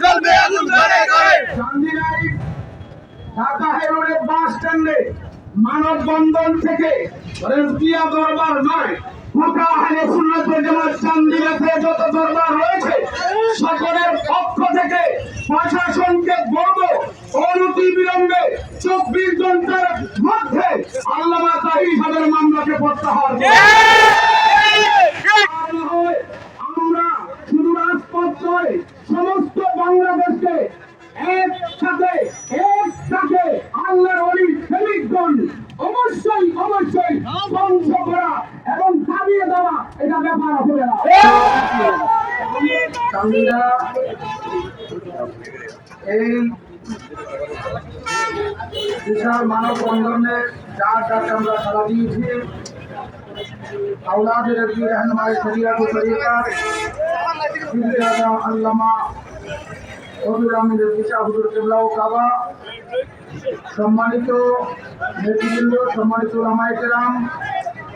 চলবে আগুন ঘরে ঘরে ঢাকা হাইরোডের বাস স্ট্যান্ডে মানববন্ধন থেকে রেজকিয়া দরবার নয় গোটা আহলে সুন্নাতের জামাত চান্দিনাতে যত দরবার রয়েছে সকলের পক্ষ থেকে প্রশাসনকে বলব অনতি বিলম্বে চব্বিশ ঘণ্টার মধ্যে আল্লামা তাহির সাহেবের মামলাকে প্রত্যাহার আমরা এই বিশাল মানববন্ধনে যার যাকে আমরা সারা দিয়েছি আউলাদ রবি রহনমাই শরিয়াত শরিকা আল্লামা হজুর আমির বিশা হুজুর কিবলা ও কাবা, সম্মানিত নেতৃবৃন্দ, সম্মানিত রামায়কেরাম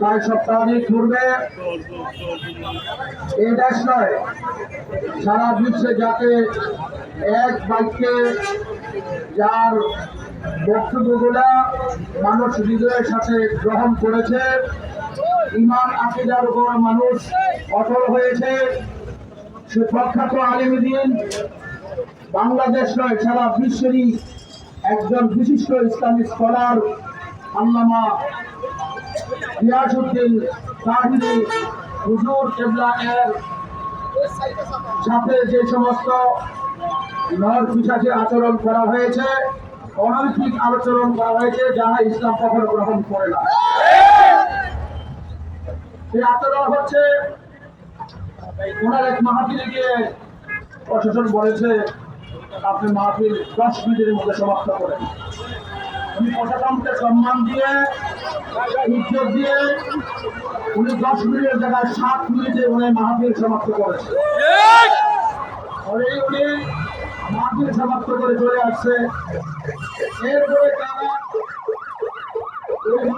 প্রায় সপ্তাহাধিক পূর্বে এই দেশ নয়, সারা বিশ্বে যাতে এক বাক্যে যার বক্তব্যগুলা মানুষ হৃদয়ের সাথে গ্রহণ করেছে, ইমান, আকিদার উপর মানুষ অটল হয়েছে। সে প্রখ্যাত আলিমুদ্দিন বাংলাদেশ নয়, সারা বিশ্বেরই একজন বিশিষ্ট ইসলামিক স্কলার আল্লামা গিয়াসউদ্দিন তাহিরি হুজুর কেবলা এর সাথে যে সমস্ত নর পিসাচে আচরণ করা হয়েছে, অনৈতিক আচরণ করা হয়েছে, যারা ইসলাম কখনো গ্রহণ করে না। সেই আচরণ হচ্ছে, ওনার এক মাহাতিরে গিয়ে প্রশাসন বলেছে, আপনি মাহফিল দশ মিনিটের মধ্যে সমাপ্ত করেন। উনি প্রশাসনকে সম্মান দিয়ে ইজ্জত দিয়ে উনি দশ মিনিটের জায়গায় সাত মিনিটে উনি মাহফিল সমাপ্ত করেছে। পরেই উনি মাহফিল সমাপ্ত করে চলে আসছে। এরপরে তারা ওই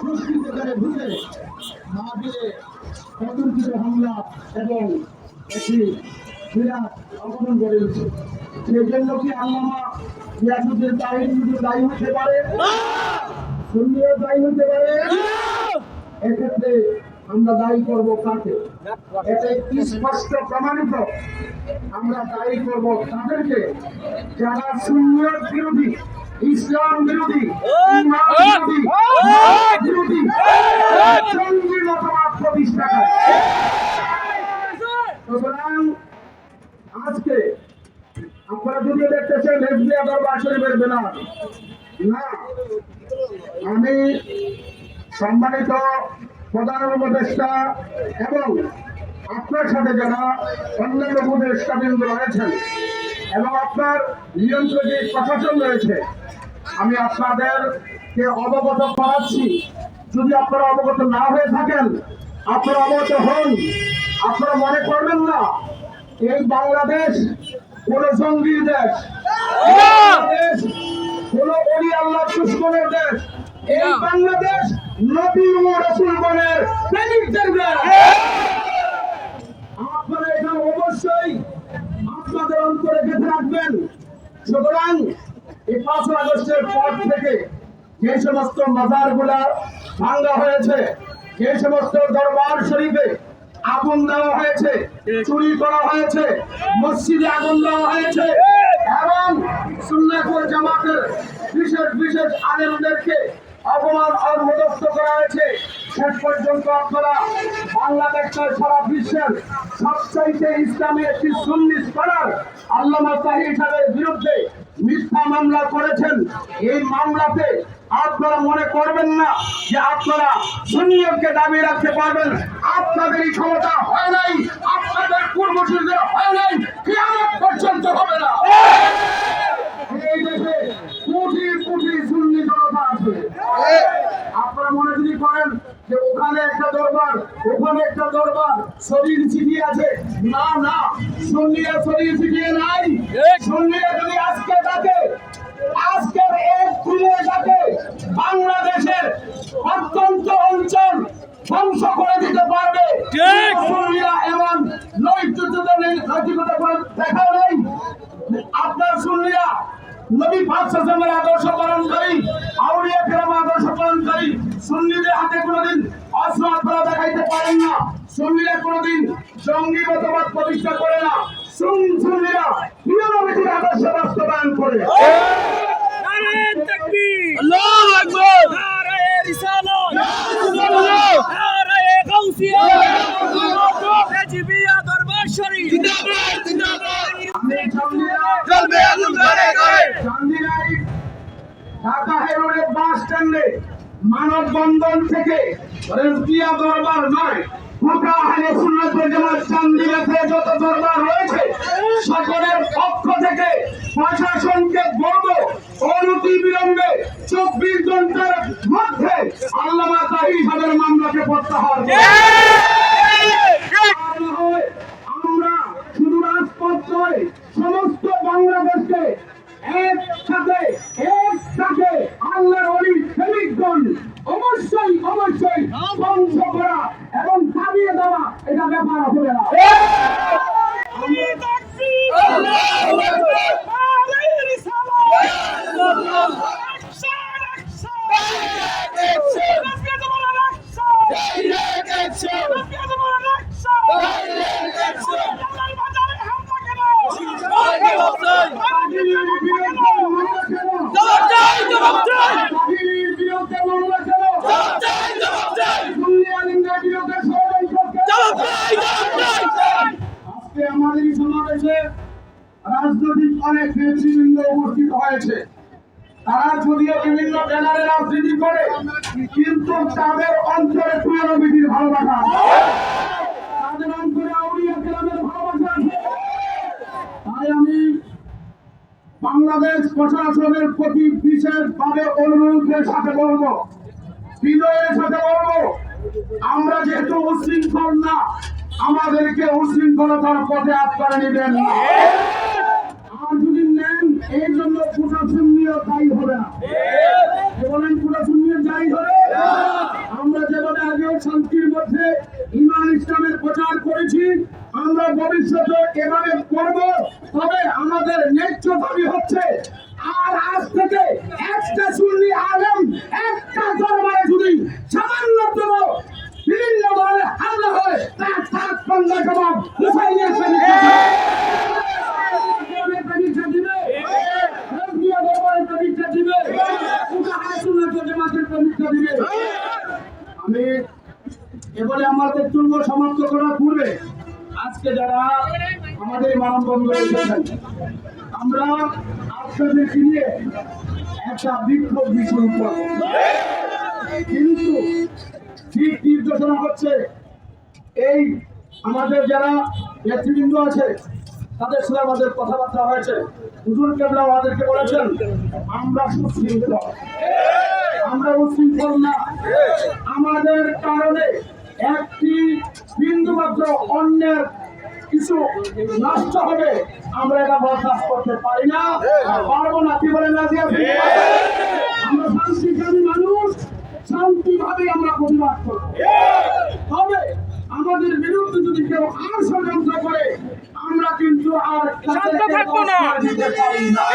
সুস্মিতকারে ঢুকে মাহফিলে অতর্কিত হামলা এবং একটি বিরাট অঘটন গড়ে উঠছে। সেই জন্য কি আল্লামা ইয়াসুদ্দিন তাহির শুধু দায়ী হতে পারে? সুন্নিও দায়ী হতে পারে? এক্ষেত্রে আমরা দায়ী করব কাকে? এটা স্পষ্ট প্রমাণিত। আমরা দায়ী করব তাদেরকে যারা সুন্নিয়ত বিরোধী ইসলাম বিরোধী ইমান বিরোধী বিরোধী জঙ্গি মতবাদ প্রতিষ্ঠা করে। সুতরাং আজকে আপনারা যদি দেখতেছেন এসবি আবার বাসরিবের বেলা না। আমি সম্মানিত প্রধান উপদেষ্টা এবং আপনার সাথে যারা অন্যান্য উপদেষ্টাবৃন্দ রয়েছেন এবং আপনার নিয়ন্ত্রণ প্রশাসন রয়েছে, আমি আপনাদেরকে অবগত করাচ্ছি। যদি আপনারা অবগত না হয়ে থাকেন, আপনারা অবগত হন। আপনারা মনে করবেন না এই বাংলাদেশ কোন জঙ্গির দেশ কোন অলি আল্লাহ দুশ্মনের দেশ এই বাংলাদেশ নবী ও রসুলগণের প্রেমিকদের দেশ। আপনারা এটা অবশ্যই আপনাদের অন্তরে গেঁথে রাখবেন। সুতরাং এই পাঁচ আগস্টের পর থেকে যে সমস্ত মাজারগুলা ভাঙ্গা হয়েছে যে সমস্ত দরবার আগুন দেওয়া হয়েছে, চুরি করা হয়েছে, মসজিদে আগুন দেওয়া হয়েছে। এবং সুন্নাতুল জামাতের বিশেষ বিশেষ আলেমদেরকে অপমান আর অবদস্ত করা হয়েছে। শেষ পর্যন্ত আপনারা বাংলাদেশের সারা বিশ্বের সবচাইতে ইসলামী একটি সুন্নি স্কলার আল্লামা তাহির সাহেবের বিরুদ্ধে মিথ্যা মামলা করেছেন। এই মামলাতে আপনারা মনে করবেন না যে আপনারা সুনিয়তকে দাবি রাখতে পারবেন। আপনাদের এই ক্ষমতা হয় নাই আপনাদের পূর্বসূরীদের হয় নাই কিয়ামত পর্যন্ত হবে না। এই দেশে কোটি কোটি সুন্নি জনতা আছে। আপনারা আপনারা মনে যদি করেন যে ওখানে একটা দরবার ওখানে একটা দরবার শরীর ছিটিয়ে আছে। না না সুন্নিরা শরীর ছিটিয়ে নাই। সুন্নিরা যদি জঙ্গি মতবাদ প্রতিষ্ঠা করে না সুন সুন্নিরা প্রিয় নবীজির আদর্শ বাস্তবায়ন করে। নারে তাকবীর আল্লাহু আকবার! নারে রিসালাত নারে গাউসিয়া রাজিবিয়া দরবার শরীফ জিন্দাবাদ জিন্দাবাদ! আমি সুন্নিরা চলবে আগুন ধরে ধরে! চান্দিনাই ঢাকা হাইরোডের বাস স্ট্যান্ডে মানববন্ধন থেকে দরবার নয় যত দরবার রয়েছে, সকলের পক্ষ থেকে প্রশাসনকে বলব, অনতি বিলম্বে চব্বিশ ঘণ্টার মধ্যে আল্লামা তাহির সাহেবের মামলাকে প্রত্যাহার হয়েছে তারা যদিও বিভিন্ন ব্যানারে রাজনীতি করে, কিন্তু তাদের অন্তরে প্রিয় নবীজির ভালোবাসা। তাদের অন্তরে আউলিয়া কেরামের ভালোবাসা। তাই আমি বাংলাদেশ প্রশাসনের প্রতি বিশেষভাবে অনুরোধের সাথে বলব, বিনয়ের সাথে বলব, আমরা যেহেতু উশৃঙ্খল না, আমাদেরকে উশৃঙ্খলতার পথে আটকারে নেবেন না এই জন্য কোটা নিয়ে দায়ী হবে। না বলেন প্রশাসন নিয়ে দায়ী হবে? আমরা যেভাবে আগেও শান্তির মধ্যে ইমান ইসলামের প্রচার করেছি, আমরা ভবিষ্যতে এভাবে করব তবে আমাদের ন্যায্য দাবি হচ্ছে আর আজ থেকে একটা সুন্নি আলেম একটা দরবারে যদি সামান্যতম বিভিন্ন ধরনের হামলা হয় তার সাত পান্না জবাব হুসাইনের প্রেমিকরা দিবে। প্রেমিকরা দিবে। রাজবিয়া দরবারের প্রেমিকরা দিবে। উঠা হাসুনাত জামাতের প্রেমিকরা দিবে। আমি এবারে আমার বক্তব্য সমাপ্ত করার পূর্বে আজকে যারা আমাদের এই মানববন্ধনে এসেছেন, আমরা আপনাদেরকে নিয়ে একটা বিক্ষোভ করব কিন্তু ঠিক নির্দেশনা হচ্ছে এই আমাদের যারা নেতৃবৃন্দ আছে, তাদের সাথে আমাদের কথাবার্তা হয়েছে। হুজুর কেবলা আমাদেরকে বলেছেন, আমরা সুশৃঙ্খল। আমরা উশৃঙ্খল না। আমাদের কারণে একটি বিন্দু মাত্র অন্যের কিছু নষ্ট হবে আমরা এটা বরখাস্ত করতে পারি না। আর পারব না কি বলে না আমরা শান্তিকামী মানুষ শান্তিভাবে আমরা প্রতিবাদ করব। তবে আমাদের বিরুদ্ধে যদি কেউ আর ষড়যন্ত্র করে আমরা কিন্তু আর শান্ত থাকব না। পারি না।